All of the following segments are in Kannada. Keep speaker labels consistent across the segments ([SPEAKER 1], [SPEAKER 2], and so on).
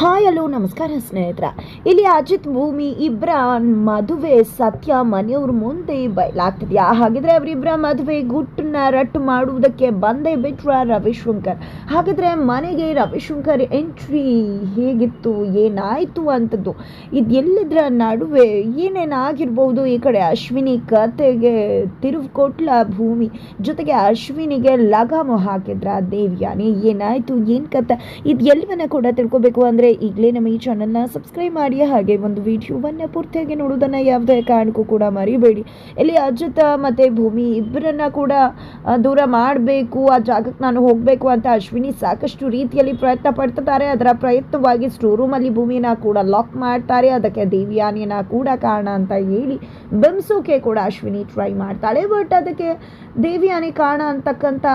[SPEAKER 1] ಹಾಯ್, ಹಲೋ, ನಮಸ್ಕಾರ ಸ್ನೇಹಿತರ. ಇಲ್ಲಿ ಅಜಿತ್, ಭೂಮಿ ಇಬ್ಬರ ಮದುವೆ, ಸತ್ಯ, ಮನೆಯವ್ರ ಮುಂದೆ ಬಯಲಾಗ್ತಿದ್ಯಾ? ಹಾಗಿದ್ರೆ ಅವರಿಬ್ಬರ ಮದುವೆ ಗುಟ್ಟನ್ನ ರಟ್ಟು ಮಾಡುವುದಕ್ಕೆ ಬಂದೇ ಬಿಟ್ರ ರವಿಶಂಕರ್? ಹಾಗಿದ್ರೆ ಮನೆಗೆ ರವಿಶಂಕರ್ ಎಂಟ್ರಿ ಹೇಗಿತ್ತು, ಏನಾಯಿತು ಅಂತದ್ದು? ಎಲ್ಲಿದ್ರ ನಡುವೆ ಏನೇನಾಗಿರ್ಬೋದು? ಈ ಕಡೆ ಅಶ್ವಿನಿ ಕತೆಗೆ ತಿರುವು ಕೊಟ್ಲ ಭೂಮಿ. ಜೊತೆಗೆ ಅಶ್ವಿನಿಗೆ ಲಗಾಮು ಹಾಕಿದ್ರ ದೇವ್ಯಾನಿ? ಏನಾಯಿತು, ಏನು ಕತೆ? ಇದು ಎಲ್ಲವನ್ನ ಕೂಡ ತಿಳ್ಕೊಬೇಕು ಅಂದರೆ ಈಗಲೇ ನಮ್ಮ ಈ ಚಾನಲ್ನ ಸಬ್ಸ್ಕ್ರೈಬ್ ಮಾಡಿ, ಹಾಗೆ ಒಂದು ವಿಡಿಯೋವನ್ನು ಪೂರ್ತಿಯಾಗಿ ನೋಡೋದನ್ನು ಯಾವುದೇ ಕಾರಣಕ್ಕೂ ಕೂಡ ಮರಿಬೇಡಿ. ಇಲ್ಲಿ ಅಜಿತ ಮತ್ತು ಭೂಮಿ ಇಬ್ಬರನ್ನ ಕೂಡ ದೂರ ಮಾಡಬೇಕು, ಆ ಜಾಗಕ್ಕೆ ನಾನು ಹೋಗಬೇಕು ಅಂತ ಅಶ್ವಿನಿ ಸಾಕಷ್ಟು ರೀತಿಯಲ್ಲಿ ಪ್ರಯತ್ನ ಪಡ್ತಿದ್ದಾರೆ. ಅದರ ಪ್ರಯತ್ನವಾಗಿ ಸ್ಟೋರ್ ರೂಮಲ್ಲಿ ಭೂಮಿನ ಕೂಡ ಲಾಕ್ ಮಾಡ್ತಾರೆ. ಅದಕ್ಕೆ ದೇವಿಯಾನಿನ ಕೂಡ ಕಾರಣ ಅಂತ ಹೇಳಿ ಬೆಂಸೋಕೆ ಕೂಡ ಅಶ್ವಿನಿ ಟ್ರೈ ಮಾಡ್ತಾಳೆ. ಬಟ್ ಅದಕ್ಕೆ ದೇವಿಯಾನಿ ಕಾರಣ ಅಂತಕ್ಕಂಥ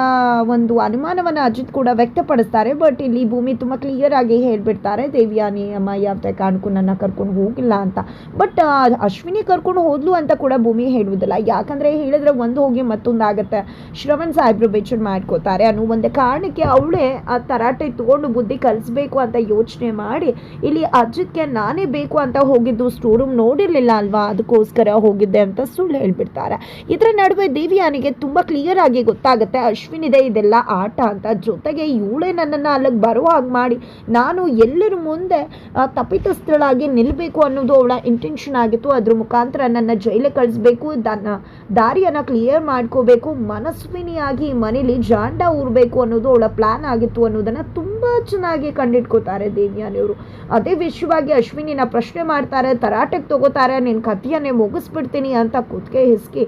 [SPEAKER 1] ಒಂದು ಅನುಮಾನವನ್ನು ಅಜಿತ್ ಕೂಡ ವ್ಯಕ್ತಪಡಿಸ್ತಾರೆ. ಬಟ್ ಇಲ್ಲಿ ಭೂಮಿ ತುಂಬ ಕ್ಲಿಯರ್ ಆಗಿ ಹೇಳ್ಬಿಡ್ತಾರೆ. ದೇವಿಯಾನಿ ಅಮ್ಮ ಯಾವುದೇ ಕಾಣ್ಕು ನನ್ನ ಕರ್ಕೊಂಡು ಹೋಗಿಲ್ಲ ಅಂತ. ಬಟ್ ಅಶ್ವಿನಿ ಕರ್ಕೊಂಡು ಹೋದ್ಲು ಅಂತ ಕೂಡ ಭೂಮಿ ಹೇಳುವುದಿಲ್ಲ. ಯಾಕಂದರೆ ಹೇಳಿದ್ರೆ ಒಂದು ಹೋಗಿ ಮತ್ತೊಂದು ಆಗುತ್ತೆ. ಶ್ರವಣ್ ಸಾಹೇಬ್ರು ಬೇಚೂರು ಮಾಡ್ಕೋತಾರೆ. ಅನ್ನೋ ಒಂದು ಕಾರಣಕ್ಕೆ ಅವಳೇ ಆ ತರಾಟೆ ತಗೊಂಡು ಬುದ್ಧಿ ಕಲಿಸ್ಬೇಕು ಅಂತ ಯೋಚನೆ ಮಾಡಿ, ಇಲ್ಲಿ ಅಜಿತ್ಗೆ ನಾನೇ ಬೇಕು ಅಂತ ಹೋಗಿದ್ದು ಸ್ಟೋರ್ ರೂಮ್ ನೋಡಿರಲಿಲ್ಲ ಅಲ್ವಾ? ಅದಕ್ಕೋಸ್ಕರ ಹೋಗಿದ್ದೆ ಅಂತ ಸುಳ್ಳು ಹೇಳ್ಬಿಡ್ತಾರೆ. ಇದರ ನಡುವೆ ದೇವಿಯಾನಿಗೆ ತುಂಬ ಕ್ಲಿಯರ್ ಆಗಿ ಗೊತ್ತಾಗುತ್ತೆ. ಅಶ್ವಿನ್ ಇದೆ ಇದೆಲ್ಲ ಆಟ ಅಂತ. ಜೊತೆಗೆ ಇವಳೇ ನನ್ನನ್ನು ಅಲ್ಲಿಗೆ ಬರೋ ಹಾಗೆ ಮಾಡಿ. ನಾನು ಎಲ್ಲರ ಮುಂದೆ ಆ, ತಪ್ಪಿತಸ್ಥಳಾಗಿ ನಿಲ್ಲಬೇಕು ಅನ್ನೋದು ಅವಳ ಇಂಟೆನ್ಷನ್ ಆಗಿತ್ತು. ಅದ್ರ ಮುಖಾಂತರ ನನ್ನ ಜೈಲಿಗೆ ಕಳಿಸ್ಬೇಕು ದನ್ನ ದಾರಿಯನ್ನು ಕ್ಲಿಯರ್ ಮಾಡ್ಕೋಬೇಕು ಮನಸ್ವಿನಿಯಾಗಿ ಮನೇಲಿ ಜಾಂಡ ಊರಬೇಕು ಅನ್ನೋದು ಅವಳ ಪ್ಲಾನ್ ಆಗಿತ್ತು ಅನ್ನೋದನ್ನು ತುಂಬ ಚೆನ್ನಾಗಿ ಕಂಡಿಟ್ಕೋತಾರೆ ದೇವ್ಯಾನಿಯವರು ಅದೇ ವಿಷಯವಾಗಿ ಅಶ್ವಿನಿನ ಪ್ರಶ್ನೆ ಮಾಡ್ತಾರೆ ತರಾಟೆಗೆ ತಗೋತಾರೆ ನಿನ್ನ ಕಥೆಯನ್ನೇ ಮುಗಿಸ್ಬಿಡ್ತೀನಿ ಅಂತ ಕುತ್ತಿಗೆ ಹಿಸ್ಕಿ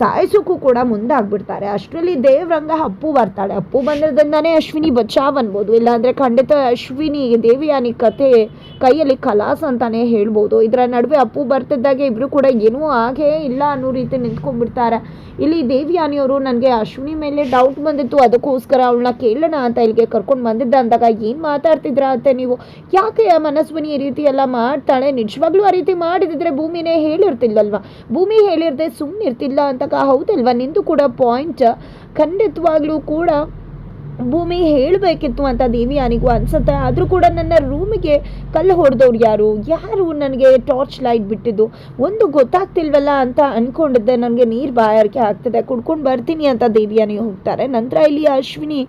[SPEAKER 1] ಸಾಯಿಸೋಕ್ಕೂ ಕೂಡ ಮುಂದಾಗ್ಬಿಡ್ತಾರೆ. ಅಷ್ಟರಲ್ಲಿ ದೇವ್ರಂಗ ಅಪ್ಪು ಬರ್ತಾಳೆ. ಅಪ್ಪು ಬಂದಿರೋದ್ರಿಂದಾನೇ ಅಶ್ವಿನಿ ಬಚಾವ್ ಅನ್ಬೋದು. ಇಲ್ಲಾಂದರೆ ಖಂಡಿತ ಅಶ್ವಿನಿ ದೇವಿಯಾನಿ ಕತೆ ಕೈಯಲ್ಲಿ ಕಲಾಸ್ ಅಂತಾನೆ ಹೇಳ್ಬೋದು. ಇದರ ನಡುವೆ ಅಪ್ಪು ಬರ್ತಿದ್ದಾಗೆ ಇಬ್ಬರು ಕೂಡ ಏನೂ ಆಗೇ ಇಲ್ಲ ಅನ್ನೋ ರೀತಿ ನಿಂತ್ಕೊಂಡ್ಬಿಡ್ತಾರೆ. ಇಲ್ಲಿ ದೇವಿಯಾನಿಯವರು ನನಗೆ ಅಶ್ವಿನಿ ಮೇಲೆ ಡೌಟ್ ಬಂದಿತ್ತು. ಅದಕ್ಕೋಸ್ಕರ ಅವಳನ್ನ ಕೇಳೋಣ ಅಂತ ಇಲ್ಲಿಗೆ ಕರ್ಕೊಂಡು ಬಂದಿದ್ದ ಅಂದಾಗ ಏನು ಮಾತಾಡ್ತಿದ್ರ ಅಂತ ನೀವು? ಯಾಕೆ ಮನಸ್ವಿನಿ ಈ ರೀತಿ ಎಲ್ಲ ಮಾಡ್ತಾಳೆ? ನಿಜವಾಗ್ಲೂ ಆ ರೀತಿ ಮಾಡಿದಿದ್ರೆ ಭೂಮಿನೇ ಹೇಳಿರ್ತಿಲ್ಲಲ್ವಾ? ಭೂಮಿ ಹೇಳಿರ್ದೆ ಸುಮ್ಮನೆ ಇರ್ತಿಲ್ಲ ಅಂತಕ ಹೌದಲ್ವಾ? ನಿಂದು ಕೂಡ ಪಾಯಿಂಟ್ ಖಂಡಿತವಾಗ್ಲೂ ಕೂಡ ಭೂಮಿ ಹೇಳಬೇಕಿತ್ತು ಅಂತ ದೇವಿಯಾನಿಗೂ ಅನ್ಸುತ್ತೆ. ಆದರೂ ಕೂಡ ನನ್ನ ರೂಮಿಗೆ ಕಲ್ಲು ಹೊಡೆದವ್ರು ಯಾರು? ಯಾರು ನನಗೆ ಟಾರ್ಚ್ ಲೈಟ್ ಬಿಟ್ಟಿದ್ದು? ಒಂದು ಗೊತ್ತಾಗ್ತಿಲ್ವಲ್ಲ ಅಂತ ಅನ್ಕೊಂಡಿದ್ದೆ. ನನಗೆ ನೀರು ಬಾಯಾರಿಕೆ ಆಗ್ತದೆ. ಕುಡ್ಕೊಂಡು ಬರ್ತೀನಿ ಅಂತ ದೇವಿಯಾನಿ ಹೋಗ್ತಾರೆ. ನಂತರ ಇಲ್ಲಿ ಅಶ್ವಿನಿ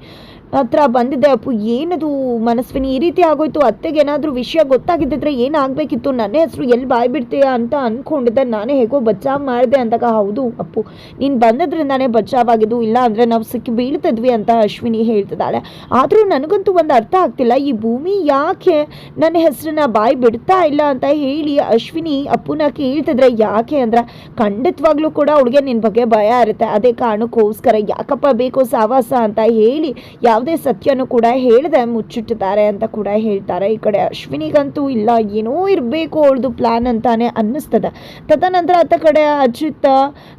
[SPEAKER 1] ಹತ್ರ ಬಂದಿದ್ದೆ ಅಪ್ಪು, ಏನದು ಮನಸ್ವಿನಿ? ಈ ರೀತಿ ಆಗೋಯ್ತು, ಅತ್ತೆಗೆ ಏನಾದರೂ ವಿಷಯ ಗೊತ್ತಾಗಿದ್ದಿದ್ರೆ ಏನಾಗಬೇಕಿತ್ತು? ನನ್ನ ಹೆಸರು ಎಲ್ಲಿ ಬಾಯ್ ಬಿಡ್ತೀಯ ಅಂತ ಅಂದ್ಕೊಂಡಿದ್ದೆ ನಾನೇ ಹೇಗೋ ಬಚಾವ್ ಮಾಡಿದೆ ಅಂದಾಗ, ಹೌದು ಅಪ್ಪು, ನೀನು ಬಂದದ್ರಿಂದಾನೇ ಬಚಾವ್ ಆಗಿದ್ದು, ಇಲ್ಲ ಅಂದರೆ ನಾವು ಸಿಕ್ಕಿ ಬೀಳ್ತಿದ್ವಿ ಅಂತ ಅಶ್ವಿನಿ ಹೇಳ್ತಿದ್ದಾಳೆ. ಆದರೂ ನನಗಂತೂ ಒಂದು ಅರ್ಥ ಆಗ್ತಿಲ್ಲ, ಈ ಭೂಮಿ ಯಾಕೆ ನನ್ನ ಹೆಸರನ್ನ ಬಾಯಿ ಬಿಡ್ತಾ ಇಲ್ಲ ಅಂತ ಹೇಳಿ ಅಶ್ವಿನಿ ಅಪ್ಪುನ ಕೇಳ್ತಿದ್ರೆ, ಯಾಕೆ ಅಂದ್ರೆ ಖಂಡಿತವಾಗ್ಲೂ ಕೂಡ ಅವಳಿಗೆ ನಿನ್ನ ಬಗ್ಗೆ ಭಯ ಇರುತ್ತೆ, ಅದೇ ಕಾರಣಕ್ಕೋಸ್ಕರ ಯಾಕಪ್ಪ ಬೇಕೋ ಸಾವಾಸ ಅಂತ ಹೇಳಿ ಯಾವುದೇ ಸತ್ಯನೂ ಕೂಡ ಹೇಳದೆ ಮುಚ್ಚಿಟ್ಟಿದ್ದಾರೆ ಅಂತ ಕೂಡ ಹೇಳ್ತಾರೆ. ಈ ಕಡೆ ಅಶ್ವಿನಿಗಂತೂ ಇಲ್ಲ ಏನೋ ಇರಬೇಕು ಅವಳದು ಪ್ಲಾನ್ ಅಂತಾನೆ ಅನ್ನಿಸ್ತದೆ. ತದನಂತರ ಆತ ಕಡೆ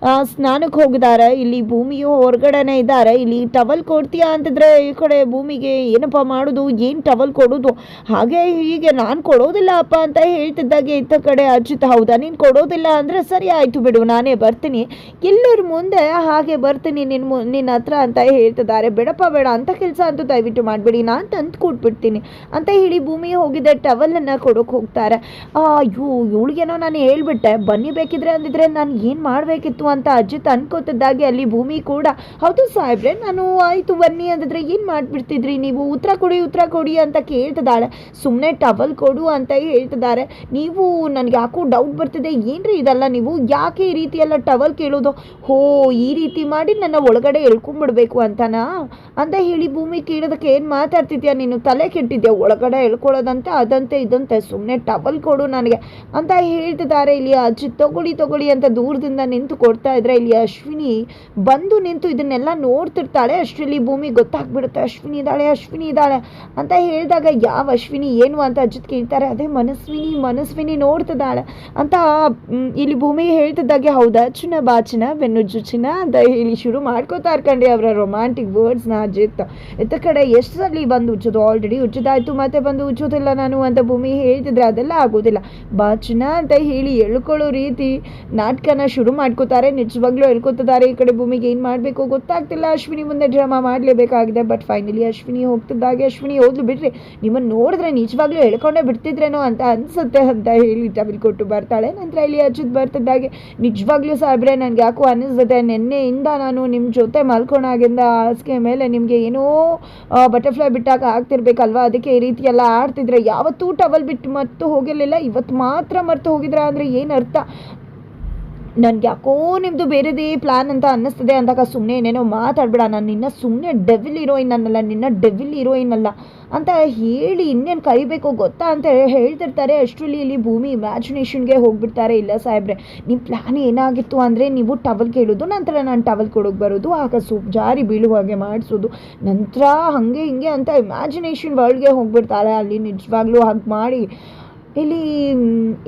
[SPEAKER 1] ಆ, ಸ್ನಾನಕ್ಕೆ ಹೋಗಿದ್ದಾರೆ. ಇಲ್ಲಿ ಭೂಮಿಯು ಹೊರಗಡೆನೆ ಇದ್ದಾರೆ. ಇಲ್ಲಿ ಟವಲ್ ಕೊಡ್ತೀಯಾ ಅಂತಿದ್ರೆ ಈ ಕಡೆ ಭೂಮಿಗೆ ಏನಪ್ಪ ಮಾಡೋದು ಏನು ಟವಲ್ ಕೊಡೋದು? ಹಾಗೆ ಹೀಗೆ ನಾನು ಕೊಡೋದಿಲ್ಲ ಅಪ್ಪ ಅಂತ ಹೇಳ್ತಿದ್ದಾಗೆ ಇತ್ತ ಕಡೆ ಅಜಿತ್. ಹೌದಾ ನೀನು ಕೊಡೋದಿಲ್ಲ ಅಂದರೆ ಸರಿ ಆಯಿತು ಬಿಡು ನಾನೇ ಬರ್ತೀನಿ. ಎಲ್ಲರ ಮುಂದೆ ಹಾಗೆ ಬರ್ತೀನಿ ನಿನ್ನ ನಿನ್ನ ಹತ್ರ ಅಂತ ಹೇಳ್ತಿದ್ದಾರೆ. ಬೇಡಪ್ಪ ಬೇಡ ಅಂತ ಅಂತೂ ದಯವಿಟ್ಟು ಮಾಡಬೇಡಿ. ನಾನು ತಂದು ಕೊಟ್ಬಿಡ್ತೀನಿ. ಅಂತ ಹೇಳಿ ಭೂಮಿ ಹೋಗಿದ್ದೆ ಟವಲನ್ನು ಕೊಡೋಕೆ ಹೋಗ್ತಾರೆ. ಅಯ್ಯೋ ಇವಳಿಗೇನೋ ನಾನು ಹೇಳ್ಬಿಟ್ಟೆ. ಬನ್ನಿ ಬೇಕಿದ್ರೆ ಅಂದಿದ್ರೆ ನಾನು ಏನು ಮಾಡಬೇಕಿತ್ತು ಅಂತ ಅಜಿತ್ ಅನ್ಕೋತಿದ್ದಾಗೆ ಅಲ್ಲಿ ಭೂಮಿ ಕೂಡ, ಹೌದು ಸಾಹೇಬ್ರೆ, ನಾನು ಆಯಿತು ಬನ್ನಿ ಅಂದಿದ್ರೆ ಏನು ಮಾಡಿಬಿಡ್ತಿದ್ರಿ ನೀವು? ಉತ್ತರ ಕೊಡಿ ಉತ್ತರ ಕೊಡಿ ಅಂತ ಕೇಳ್ತಿದ್ದಾಳೆ. ಸುಮ್ಮನೆ ಟವಲ್ ಕೊಡು ಅಂತ ಹೇಳ್ತಿದ್ದಾರೆ. ನೀವು, ನನಗೆ ಯಾಕೋ ಡೌಟ್ ಬರ್ತಿದೆ. ಏನ್ರಿ ಇದೆಲ್ಲ ನೀವು? ಯಾಕೆ ಈ ರೀತಿ ಎಲ್ಲ ಟವಲ್ ಕೇಳೋದು? ಹೋ, ಈ ರೀತಿ ಮಾಡಿ ನನ್ನ ಒಳಗಡೆ ಎಳ್ಕೊಂಡ್ಬಿಡ್ಬೇಕು ಅಂತನಾ? ಅಂತ ಹೇಳಿ ಭೂಮಿ ಕೀಳೋದಕ್ಕೆ ಏನು ಮಾತಾಡ್ತಿದ್ಯಾ? ನೀನು ತಲೆ ಕೆಟ್ಟಿದ್ಯಾ? ಒಳಗಡೆ ಹೇಳ್ಕೊಳ್ಳೋದಂತೆ ಅದಂತೆ, ಇದಂತೆ ಸುಮ್ಮನೆ ಟವಲ್ ಕೊಡು ನನಗೆ ಅಂತ ಹೇಳ್ತಿದ್ದಾರೆ ಇಲ್ಲಿ ಅಜ್ಜಿ. ತಗೊಳ್ಳಿ ತಗೊಳ್ಳಿ ಅಂತ ದೂರದಿಂದ ನಿಂತು ಕೊಡ್ತಾ ಇದ್ರೆ ಇಲ್ಲಿ ಅಶ್ವಿನಿ ಬಂದು ನಿಂತು ಇದನ್ನೆಲ್ಲ ನೋಡ್ತಿರ್ತಾಳೆ. ಅಷ್ಟರಲ್ಲಿ ಭೂಮಿ ಗೊತ್ತಾಗ್ಬಿಡುತ್ತೆ. ಅಶ್ವಿನಿ ಇದ್ದಾಳೆ ಅಶ್ವಿನಿ ಇದ್ದಾಳೆ ಅಂತ ಹೇಳಿದಾಗ ಯಾವ ಅಶ್ವಿನಿ, ಏನು ಅಂತ ಅಜ್ಜಿತ್ ಕೇಳ್ತಾರೆ. ಅದೇ ಮನಸ್ವಿನಿ ಮನಸ್ವಿನಿ ನೋಡ್ತಿದ್ದಾಳೆ ಅಂತ ಇಲ್ಲಿ ಭೂಮಿ ಹೇಳ್ತಿದ್ದಾಗೆ, ಹೌದಾ? ಚುನ ಬಾಚಿನ, ಬೆನ್ನು ಜುಚಿನ ಅಂತ ಹೇಳಿ ಶುರು ಮಾಡ್ಕೋತಾ ಇರ್ಕಂಡ್ರಿ ಅವರ ರೊಮ್ಯಾಂಟಿಕ್ ವರ್ಡ್ಸ್ನ ಅಜಿತ್ ಇತ್ತ ಕಡೆ ಎಷ್ಟು ಸಲ ಬಂದು ಉಚ್ಚೋದು? ಆಲ್ರೆಡಿ ಉಚ್ಚೋದಾಯ್ತು, ಮತ್ತೆ ಬಂದು ಉಚ್ಚೋದಿಲ್ಲ ನಾನು ಅಂತ ಭೂಮಿ ಹೇಳ್ತಿದ್ರೆ ಅದೆಲ್ಲ ಆಗೋದಿಲ್ಲ. ಬಾಚನ ಅಂತ ಹೇಳಿ ಎಳ್ಕೊಳ್ಳೋ ರೀತಿ ನಾಟಕನ ಶುರು ಮಾಡ್ಕೋತಾರೆ, ನಿಜವಾಗ್ಲೂ ಹೇಳ್ಕೊತಿದ್ದಾರೆ ಈ ಕಡೆ ಭೂಮಿಗೆ. ಏನು ಮಾಡಬೇಕು ಗೊತ್ತಾಗ್ತಿಲ್ಲ. ಅಶ್ವಿನಿ ಮುಂದೆ ಡ್ರಾಮಾ ಮಾಡಲೇಬೇಕಾಗಿದೆ ಬಟ್ ಫೈನಲಿ ಅಶ್ವಿನಿ ಹೋಗ್ತಿದ್ದಾಗೆ ಅಶ್ವಿನಿ ಹೋದ್ಲು ಬಿಡ್ರಿ ನಿಮ್ಮನ್ನು ನೋಡಿದ್ರೆ ನಿಜವಾಗ್ಲೂ ಹೇಳ್ಕೊಂಡೇ ಬಿಡ್ತಿದ್ರೇನೋ ಅಂತ ಅನ್ಸುತ್ತೆ ಅಂತ ಹೇಳಿ ಟಬಿಲ್ ಕೊಟ್ಟು ಬರ್ತಾಳೆ. ನಂತರ ಇಲ್ಲಿ ಅಜಿತ್ ಬರ್ತಿದ್ದಾಗೆ ನಿಜವಾಗ್ಲೂ ಸಾಹೇಬ್ರೆ ನನಗೆ ಯಾಕೋ ಅನ್ನಿಸುತ್ತೆ ನಿನ್ನೆಯಿಂದ ನಾನು ನಿಮ್ಮ ಜೊತೆ ಮಲ್ಕೊಂಡಾಗಿಂದ ಹಾಸಿಗೆ ಮೇಲೆ ನಿಮಗೆ ಏನೋ ಬಟರ್ಫ್ಲೈ ಬಿಟ್ಟಾಗ ಆಗ್ತಿರ್ಬೇಕಲ್ವಾ? ಅದಕ್ಕೆ ಈ ರೀತಿ ಎಲ್ಲ ಆಡ್ತಿದ್ರೆ ಯಾವತ್ತೂ ಟವಲ್ ಬಿಟ್ಟು ಮರ್ತು ಹೋಗಿರಲಿಲ್ಲ. ಇವತ್ತು ಮಾತ್ರ ಮರ್ತು ಹೋಗಿದ್ರ ಅಂದರೆ ಏನು ಅರ್ಥ? ನನ್ಗೆ ಯಾಕೋ ನಿಮ್ಮದು ಬೇರೆದೇ ಪ್ಲ್ಯಾನ್ ಅಂತ ಅನ್ನಿಸ್ತದೆ ಅಂದಾಗ ಸುಮ್ಮನೆ ಏನೇನೋ ಮಾತಾಡ್ಬೇಡ. ನಾನು ನಿನ್ನ ಸುಮ್ಮನೆ ಡೆವಿಲ್ ಹೀರೋಯಿನ್ ಅನ್ನಲ್ಲ, ನಿನ್ನ ಡೆವಿಲ್ ಹೀರೋಯಿನ್ ಅಲ್ಲ ಅಂತ ಹೇಳಿ ಇನ್ನೇನು ಕರಿಬೇಕು ಗೊತ್ತಾ ಅಂತ ಹೇಳ್ತಿರ್ತಾರೆ. ಅಷ್ಟರಲ್ಲಿ ಇಲ್ಲಿ ಭೂಮಿ ಇಮ್ಯಾಜಿನೇಷನ್ಗೆ ಹೋಗ್ಬಿಡ್ತಾರೆ ಇಲ್ಲ ಸಾಹೇಬ್ರೆ. ನಿಮ್ಮ ಪ್ಲ್ಯಾನ್ ಏನಾಗಿತ್ತು ಅಂದರೆ ನೀವು ಟವಲ್ ಕೇಳೋದು, ನಂತರ ನಾನು ಟವಲ್ ಕೊಡೋಕೆ ಬರೋದು, ಆಗ ಸೂಪ್ ಜಾರಿ ಬೀಳುವ ಹಾಗೆ ಮಾಡಿಸೋದು, ನಂತರ ಹಾಗೆ ಹಿಂಗೆ ಅಂತ ಇಮ್ಯಾಜಿನೇಷನ್ ವರ್ಲ್ಡ್ಗೆ ಹೋಗ್ಬಿಡ್ತಾರೆ. ಅಲ್ಲಿ ನಿಜವಾಗ್ಲೂ ಹಾಗೆ ಮಾಡಿ ಇಲ್ಲಿ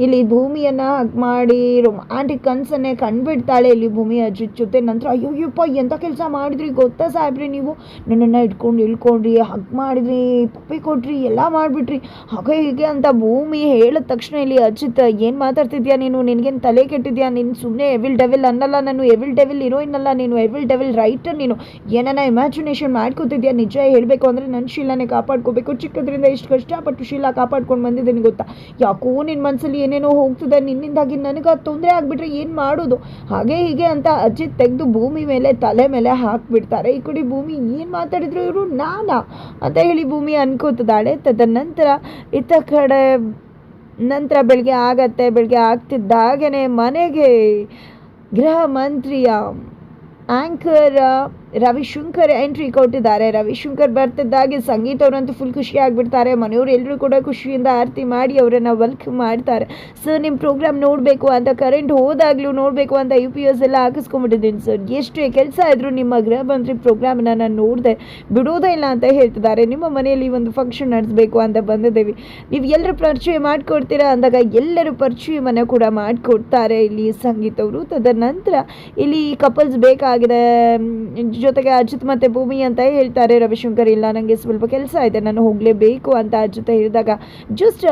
[SPEAKER 1] ಇಲ್ಲಿ ಭೂಮಿಯನ್ನ ಮಾಡಿ ರೊಮ್ಯಾಂಟಿಕ್ ಕನಸನ್ನೇ ಕಂಡುಬಿಡ್ತಾಳೆ ಇಲ್ಲಿ ಭೂಮಿ ಅಜಿತ್ ಜೊತೆ ನಂತರ ಅಯ್ಯೋಯ್ಯಪ್ಪ ಎಂಥ ಕೆಲಸ ಮಾಡಿದ್ರಿ? ಗೊತ್ತಾ ಸಾಹೇಬ್ರಿ ನೀವು? ನನ್ನನ್ನು ಇಟ್ಕೊಂಡು ಇಳ್ಕೊಂಡ್ರಿ, ಹಗ್ ಮಾಡಿದ್ರಿ ಪಪ್ಪಿ ಕೊಟ್ರಿ, ಎಲ್ಲ ಮಾಡಿಬಿಟ್ರಿ. ಹಾಗೆ ಹೀಗೆ ಅಂತ ಭೂಮಿ ಹೇಳಿದ ತಕ್ಷಣ ಇಲ್ಲಿ ಅಜಿತ್, ಏನು ಮಾತಾಡ್ತಿದ್ಯಾ ನೀನು? ನಿನಗೇನು ತಲೆ ಕೆಟ್ಟಿದ್ಯಾ? ನೀನು ಸುಮ್ಮನೆ ಎವಿಲ್ ಡೆವಿಲ್ ಅನ್ನಲ್ಲ ನಾನು ಎವಿಲ್ ಡೆವಿಲ್ ಹೀರೋಯಿನ್ ಅಲ್ಲ ನೀನು ಎವಿಲ್ ಡೆವಿಲ್ ರೈಟರ್ ನೀನು. ಏನನ್ನ ಇಮ್ಯಾಜಿನೇಷನ್ ಮಾಡ್ಕೋತಿದ್ಯಾ? ನಿಜ ಹೇಳಬೇಕು ಅಂದರೆ ನನ್ನ ಶೀಲಾನೇ ಕಾಪಾಡ್ಕೋಬೇಕು. ಚಿಕ್ಕದ್ರಿಂದ ಇಷ್ಟು ಕಷ್ಟಪಟ್ಟು ಶೀಲಾ ಕಾಪಾಡ್ಕೊಂಡು ಬಂದಿದ್ದೀನಿ ಗೊತ್ತಾ? ಯಾಕೋ ನಿನ್ನ ಮನಸ್ಸಲ್ಲಿ ಏನೇನೋ ಹೋಗ್ತದೆ, ನಿನ್ನಿಂದಾಗಿ ನನಗೆ ತೊಂದರೆ ಆಗಿಬಿಟ್ರೆ ಏನು ಮಾಡೋದು? ಹಾಗೆ ಹೀಗೆ ಅಂತ ಅಜ್ಜಿ ತೆಗೆದು ಭೂಮಿ ಮೇಲೆ, ತಲೆ ಮೇಲೆ ಹಾಕ್ಬಿಡ್ತಾರೆ. ಈ ಕಡೆ ಭೂಮಿ ಏನು ಮಾತಾಡಿದ್ರು ಇವರು? ನಾನಾ? ಅಂತ ಹೇಳಿ ಭೂಮಿ ಅನ್ಕೋತಿದ್ದಾಳೆ ತದನಂತರ ಇತ್ತ ಕಡೆ ನಂತರ ಬೆಳಗ್ಗೆ ಆಗತ್ತೆ ಬೆಳಗ್ಗೆ ಆಗ್ತಿದ್ದಾಗೇ ಮನೆಗೆ ಗೃಹ ಮಂತ್ರಿಯ ಆ್ಯಂಕರ್ ರವಿಶಂಕರ್ ಎಂಟ್ರಿ ಕೊಟ್ಟಿದ್ದಾರೆ. ರವಿಶಂಕರ್ ಬರ್ತಿದ್ದಾಗೆ ಸಂಗೀತ ಅವರಂತೂ ಫುಲ್ ಖುಷಿ ಆಗಿಬಿಡ್ತಾರೆ ಮನೆಯವರು ಎಲ್ಲರೂ ಕೂಡ ಖುಷಿಯಿಂದ ಆರತಿ ಮಾಡಿ ಅವರನ್ನು ವೆಲ್ಕಮ್ ಮಾಡ್ತಾರೆ. ಸರ್ ನಿಮ್ಮ ಪ್ರೋಗ್ರಾಮ್ ನೋಡಬೇಕು ಅಂತ ಕರೆಂಟ್ ಹೋದಾಗಲೂ ನೋಡಬೇಕು ಅಂತ ಯು ಪಿ ಎಸ್ ಎಲ್ಲ ಹಾಕಿಸ್ಕೊಂಡ್ಬಿಟ್ಟಿದ್ದೀನಿ ಸರ್ ಎಷ್ಟು ಕೆಲಸ ಇದ್ದರೂ ನಿಮ್ಮ ಗೃಹ ಮಂತ್ರಿ ಪ್ರೋಗ್ರಾಮ್ನ ನಾನು ನೋಡಿದೆ ಬಿಡೋದೇ ಇಲ್ಲ ಅಂತ ಹೇಳ್ತಿದ್ದಾರೆ. ನಿಮ್ಮ ಮನೆಯಲ್ಲಿ ಒಂದು ಫಂಕ್ಷನ್ ನಡೆಸಬೇಕು ಅಂತ ಬಂದಿದ್ದೇವೆ. ನೀವು ಎಲ್ಲರೂ ಪರಿಚಯ ಮಾಡಿಕೊಡ್ತೀರಾ ಅಂದಾಗ ಎಲ್ಲರೂ ಪರಿಚಯವನ್ನು ಕೂಡ ಮಾಡಿಕೊಡ್ತಾರೆ ಇಲ್ಲಿ ಸಂಗೀತವರು. ತದನಂತರ ಇಲ್ಲಿ ಕಪಲ್ಸ್ ಬೇಕಾಗಿದೆ ಜೊತೆಗೆ ಅಜಿತ್ ಮತ್ತು ಭೂಮಿ ಅಂತ ಹೇಳ್ತಾರೆ ರವಿಶಂಕರ್, ಇಲ್ಲ ನನಗೆ ಸ್ವಲ್ಪ ಕೆಲಸ ಇದೆ, ನಾನು ಹೋಗಲೇಬೇಕು ಅಂತ ಅಜಿತ್ ಹೇಳಿದಾಗ ಜಸ್ಟ್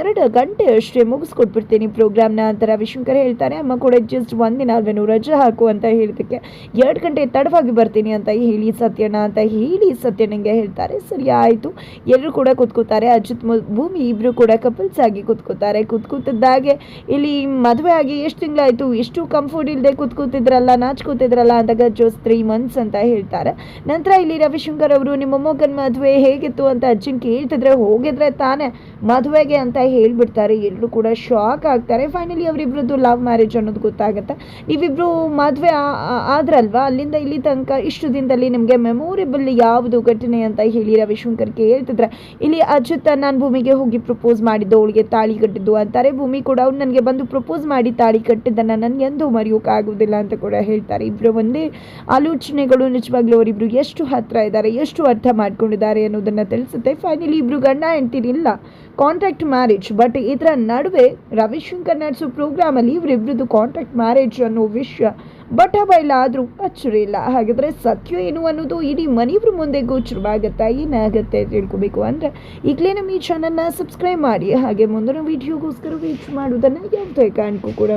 [SPEAKER 1] ಎರಡು ಗಂಟೆ ಅಷ್ಟೇ ಮುಗಿಸ್ಕೊಟ್ಬಿಡ್ತೀನಿ ಪ್ರೋಗ್ರಾಮ್ನ ಅಂತ ರವಿಶಂಕರ್ ಹೇಳ್ತಾರೆ. ಅಮ್ಮ ಕೂಡ ಜಸ್ಟ್ ಒಂದಿನ ಅಲ್ವೇನು ರಜೆ ಹಾಕು ಅಂತ ಹೇಳಿದಕ್ಕೆ ಎರಡು ಗಂಟೆ ತಡವಾಗಿ ಬರ್ತೀನಿ ಅಂತ ಹೇಳಿ ಸತ್ಯಣ್ಣ ಅಂತ ಹೇಳಿ ಸತ್ಯಣ್ಣಂಗೆ ಹೇಳ್ತಾರೆ. ಸರಿ ಆಯಿತು. ಎಲ್ಲರೂ ಕೂಡ ಕೂತ್ಕೋತಾರೆ. ಅಜಿತ್ ಭೂಮಿ ಇಬ್ಬರು ಕೂಡ ಕಪಲ್ಸ್ ಆಗಿ ಕೂತ್ಕೋತಾರೆ. ಕೂತ್ಕೂತಿದ್ದಾಗೆ ಇಲ್ಲಿ ಮದುವೆ ಆಗಿ ಎಷ್ಟು ತಿಂಗಳಾಯಿತು? ಎಷ್ಟು ಕಂಫರ್ಟ್ ಇಲ್ಲದೆ ಕೂತ್ಕೋತಿದ್ರಲ್ಲ, ನಾಚ್ಕೋತಿದ್ರಲ್ಲ ಅಂದಾಗ ಜೋಸ್ ತ್ರೀ ಮಂತ್ಸ್ ಹೇಳ್ತಾರೆ. ನಂತರ ಇಲ್ಲಿ ರವಿಶಂಕರ್ ಅವರು, ನಿಮ್ಮ ಮೊಮ್ಮಗನ ಮದುವೆ ಹೇಗಿತ್ತು ಅಂತ ಅಜ್ಜನ್ ಕೇಳ್ತಿದ್ರೆ ಹೋಗಿದ್ರೆ ತಾನೇ ಮದುವೆಗೆ ಅಂತ ಹೇಳ್ಬಿಡ್ತಾರೆ. ಎಲ್ಲರೂ ಕೂಡ ಶಾಕ್ ಆಗ್ತಾರೆ. ಫೈನಲಿ ಅವರಿಬ್ರದ್ದು ಲವ್ ಮ್ಯಾರೇಜ್ ಅನ್ನೋದು ಗೊತ್ತಾಗುತ್ತೆ. ನೀವಿಬ್ರು ಮದುವೆ ಆದ್ರಲ್ವಾ? ಅಲ್ಲಿಂದ ಇಲ್ಲಿ ತನಕ ಇಷ್ಟು ದಿನದಲ್ಲಿ ನಿಮಗೆ ಮೆಮೊರೇಬಲ್ ಯಾವುದು ಘಟನೆ ಅಂತ ಹೇಳಿ ರವಿಶಂಕರ್ ಕೇಳ್ತಿದ್ರೆ, ಇಲ್ಲಿ ಅಜಿತ್ ನಾನು ಭೂಮಿಗೆ ಹೋಗಿ ಪ್ರಪೋಸ್ ಮಾಡಿದ್ದು, ಅವಳಿಗೆ ತಾಳಿ ಕಟ್ಟಿದ್ದು ಅಂತಾರೆ. ಭೂಮಿ ಕೂಡ ಅವ್ರು ನನಗೆ ಬಂದು ಪ್ರಪೋಸ್ ಮಾಡಿ ತಾಳಿ ಕಟ್ಟಿದ್ದನ್ನು ನನಗೆ ಎಂದೂ ಮರೆಯೋಕ್ಕಾಗೋದಿಲ್ಲ ಅಂತ ಕೂಡ ಹೇಳ್ತಾರೆ. ಇಬ್ಬರು ಒಂದೇ ಆಲೋಚನೆಗಳು ನಿಜವಾಗ್ಲೂ ಅವರಿಬ್ರು ಎಷ್ಟು ಹತ್ರ ಇದ್ದಾರೆ, ಎಷ್ಟು ಅರ್ಥ ಮಾಡ್ಕೊಂಡಿದ್ದಾರೆ ಅನ್ನೋದನ್ನು ತಿಳಿಸುತ್ತೆ. ಫೈನಲಿ ಇಬ್ರು ಗಂಡ ಹೆಂಡ್ತಿರಿಲ್ಲ ಕಾಂಟ್ರಾಕ್ಟ್ ಮ್ಯಾರೇಜ್ ಬಟ್ ಇದರ ನಡುವೆ ರವಿಶಂಕರ್ ನಡೆಸೋ ಪ್ರೋಗ್ರಾಮಲ್ಲಿ ಇವರಿಬ್ರದ್ದು ಕಾಂಟ್ರಾಕ್ಟ್ ಮ್ಯಾರೇಜ್ ಅನ್ನೋ ವಿಷಯ ಬಟ ಇಲ್ಲ ಆದರೂ ಅಚ್ಚರಿ ಇಲ್ಲ. ಹಾಗಿದ್ರೆ ಸತ್ಯ ಏನು ಅನ್ನೋದು ಇಡೀ ಮನೆಯವ್ರ ಮುಂದೆ ಗೋಚರವಾಗುತ್ತೆ ಏನಾಗುತ್ತೆ ತಿಳ್ಕೊಬೇಕು. ಅಂದರೆ ಈಗಲೇ ನಮ್ಮ ಈ ಚಾನಲ್ನ ಸಬ್ಸ್ಕ್ರೈಬ್ ಮಾಡಿ, ಹಾಗೆ ಮುಂದಿನ ವಿಡಿಯೋಗೋಸ್ಕರ ವೇಟ್ ಮಾಡೋದನ್ನು ಯಾವುದೇ ಕಾರಣಕ್ಕೂ ಕೂಡ